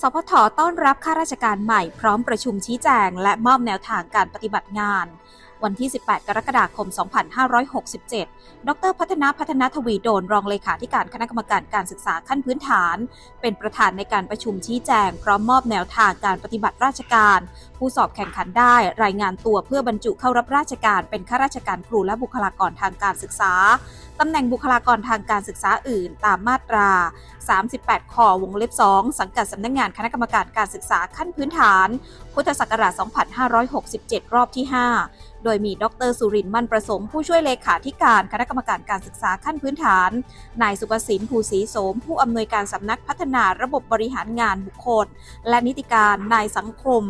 สพทต้อนรับข้าราชการใหม่พร้อมประชุมชี้แจง และมอบแนวทางการปฏิบัติงาน วันที่ 18 กรกฎาคม 2567 ดร พัฒนาพัฒนาทวีโดนรองเลขาธิการคณะกรรมการการศึกษาขั้นพื้นฐาน เป็นประธานในการประชุมชี้แจง พร้อมมอบแนวทางการปฏิบัติราชการ ผู้สอบแข่งขันได้ รายงานตัวเพื่อบรรจุเข้ารับราชการเป็นข้าราชการครูและบุคลากรทางการศึกษา ตำแหน่งบุคลากรทางการศึกษาอื่นตามมาตรา 38ขอวงเล็บ 2 สังกัดสำนักงงานคณะกรรมการการศึกษาขั้นพื้นฐาน พุทธศักราช 2567 รอบที่ 5 โดยมีดรสุรินทร์มั่นประสมผู้ช่วยเลขาธิการคณะกรรมการการศึกษาขั้นพื้นฐาน นายสุภสินภูศรีโสม ผู้อำนวยการสำนักพัฒนาระบบบริหารงานบุคคล และนิติการนายสังคม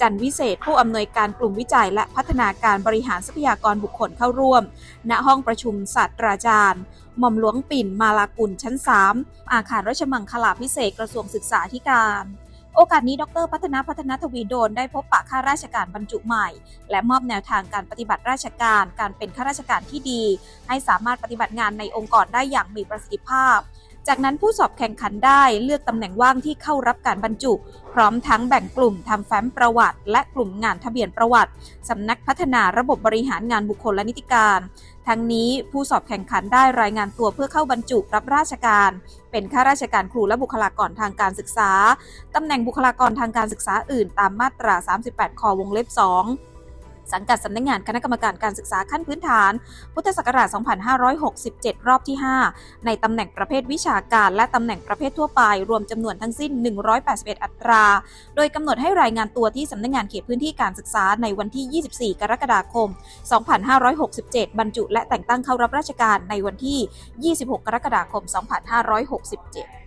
จันวิเศษ ผู้อำนวยการกลุ่มวิจัย และพัฒนาการบริหารทรัพยากรบุคคลเข้าร่วม ณห้องประชุมศาสตราจารย์หม่อมหลวงปิ่นมาลากุลชั้น 3 อาคารราชมังคลาพิเศษกระทรวงศึกษาธิการ โอกาสนี้ดร พัฒนาพัฒนาทวีโดนได้พบปะข้าราชการบรรจุใหม่ และมอบแนวทางการปฏิบัติราชการ การเป็นข้าราชการที่ดี ให้สามารถปฏิบัติงานในองค์กรได้อย่างมีประสิทธิภาพ จากนั้นผู้สอบแข่งขันได้เลือกตำแหน่งว่างที่เข้ารับการบรรจุ พร้อมทั้งแบ่งกลุ่มทำแฟ้มประวัติ และกลุ่มงานทะเบียนประวัติสำนักพัฒนาระบบบริหารงานบุคคลและนิติการ ทั้งนี้ผู้สอบแข่งขันได้รายงานตัวเพื่อเข้าบรรจุรับราชการ เป็นข้าราชการครูและบุคลากรทางการศึกษาตำแหน่งบุคลากรทางการศึกษาอื่น ตามมาตรา 38 คอวงเล็บ 2 สังกัดสำนักงานคณะกรรมการการศึกษาขั้นพื้นฐาน พุทธศักราช 2567 รอบที่ 5 ในตำแหน่งประเภทวิชาการ และตำแหน่งประเภททั่วไป รวมจำนวนทั้งสิ้น 181 อัตรา โดยกำหนดให้รายงานตัวที่สำนักงานเขตพื้นที่การศึกษาในวันที่ 24 กรกฎาคม 2567 บรรจุและแต่งตั้งเข้ารับราชการในวันที่ 26 กรกฎาคม 2567